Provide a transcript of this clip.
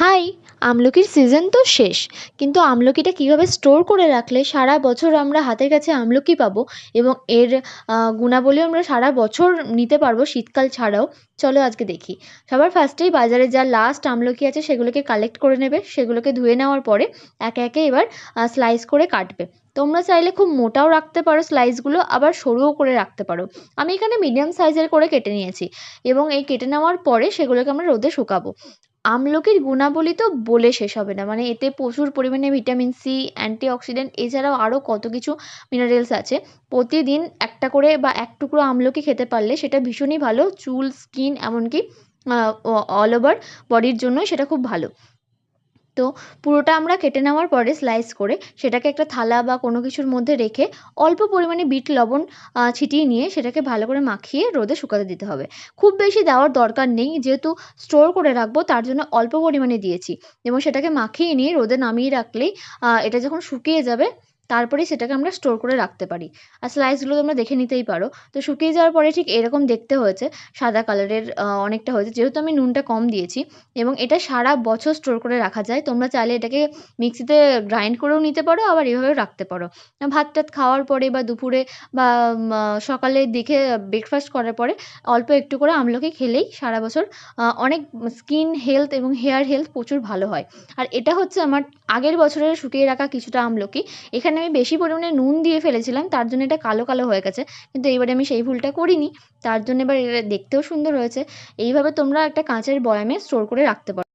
High, আমলকির season তো শেষ, কিন্তু আমলকিটা কীভাবে স্টোর করে রাখলে সারা বছর আমরা হাতের কাছে আমলকি পাবো এবং এর গুণাবলীও আমরা সারা বছর নিতে পারব শীতকাল ছাড়াও? চলো আজকে দেখি। সবার ফার্স্টেই বাজারে যা লাস্ট আমলকি আছে সেগুলোকে কালেক্ট করে নেবে, সেগুলোকে ধুয়ে নেওয়ার পরে একে একে এবার স্লাইস করে কাটবে। তোমরা চাইলে খুব মোটাও রাখতে পারো স্লাইসগুলো আবার সরুও করে রাখতে পারো। আমি এখানে মিডিয়াম সাইজের করে কেটে নিয়েছি এবং এই কেটে নেওয়ার পরে সেগুলোকে আমরা রোদে শুকাবো। আমলকির গুণাবলী তো বলে শেষ হবে না। মানে এতে প্রচুর পরিমাণে ভিটামিন সি অ্যান্টিঅক্সিডেন্ট এছাড়াও আরও কত কিছু মিনারেলস আছে। প্রতিদিন একটা করে বা এক টুকরো আমলকি খেতে পারলে সেটা ভীষণই ভালো। চুল স্কিন এমনকি অল ওভার বডির জন্য সেটা খুব ভালো। তো পুরোটা আমরা কেটে নেওয়ার পরে স্লাইস করে সেটাকে একটা থালা বা কোনো কিছুর মধ্যে রেখে অল্প পরিমাণে বিট লবণ ছিটিয়ে নিয়ে সেটাকে ভালো করে মাখিয়ে রোদে শুকাতে দিতে হবে। খুব বেশি দেওয়ার দরকার নেই, যেহেতু স্টোর করে রাখব তার জন্য অল্প পরিমাণে দিয়েছি। এবং সেটাকে মাখিয়ে নিয়ে রোদে নামিয়ে রাখলেই এটা যখন শুকিয়ে যাবে তারপরেই সেটাকে আমরা স্টোর করে রাখতে পারি। আর স্লাইসগুলো তোমরা দেখে নিতেই পারো। তো শুকিয়ে যাওয়ার পরে ঠিক এরকম দেখতে হয়েছে। সাদা কালারের অনেকটা হয়েছে। যেহেতু আমি নুনটা কম দিয়েছি এবং এটা সারা বছর স্টোর করে রাখা যায়, তোমরা চাইলে এটাকে মিক্সিতে গ্রাইন্ড করেও নিতে পারো, আবার এভাবেও রাখতে পারো। ভাত টাত খাওয়ার পরে বা দুপুরে বা সকালের দিকে ব্রেকফাস্ট করার পরে অল্প একটু করে আমলকি খেলেই সারা বছর অনেক স্কিন হেলথ এবং হেয়ার হেলথ প্রচুর ভালো হয়। আর এটা হচ্ছে আমার আগের বছরের শুকিয়ে রাখা কিছুটা আমলকি। এখানে আমি বেশি পরিমাণে নুন দিয়ে ফেলেছিলাম, তার জন্য এটা কালো কালো হয়ে গেছে। কিন্তু এইবারে আমি সেই ভুলটা করিনি, তার জন্য এবার এটা দেখতেও সুন্দর হয়েছে। এইভাবে তোমরা একটা কাঁচের বয়ামে স্টোর করে রাখতে পারো।